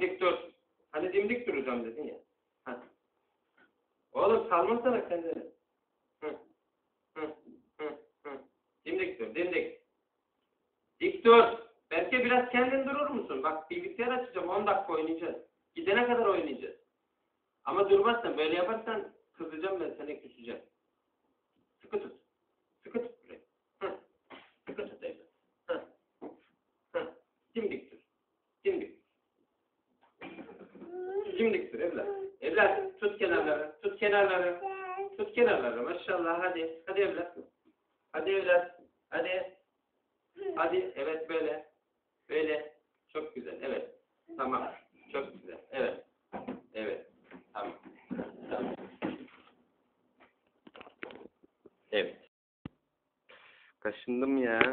dimdik dur. Hani dimdik duracağım dedin ya. Heh. Oğlum salmasana kendini. Dimdik dur. Dimdik. Dik dur. Belki biraz kendin durur musun? Bak bilgisayar açacağım 10 dakika oynayacağız. Gidene kadar oynayacağız. Ama durmazsan böyle yaparsan kızacağım ben seni küs. Dimdik dur evlat. Evlat tut kenarları. Tut kenarları. Tut kenarları maşallah hadi. Hadi evlat. Hadi evlat. Hadi. Hadi evet böyle. Böyle. Çok güzel. Evet. Tamam. Çok güzel. Evet. Evet. Tamam. Tamam. Evet. Kaşındım ya.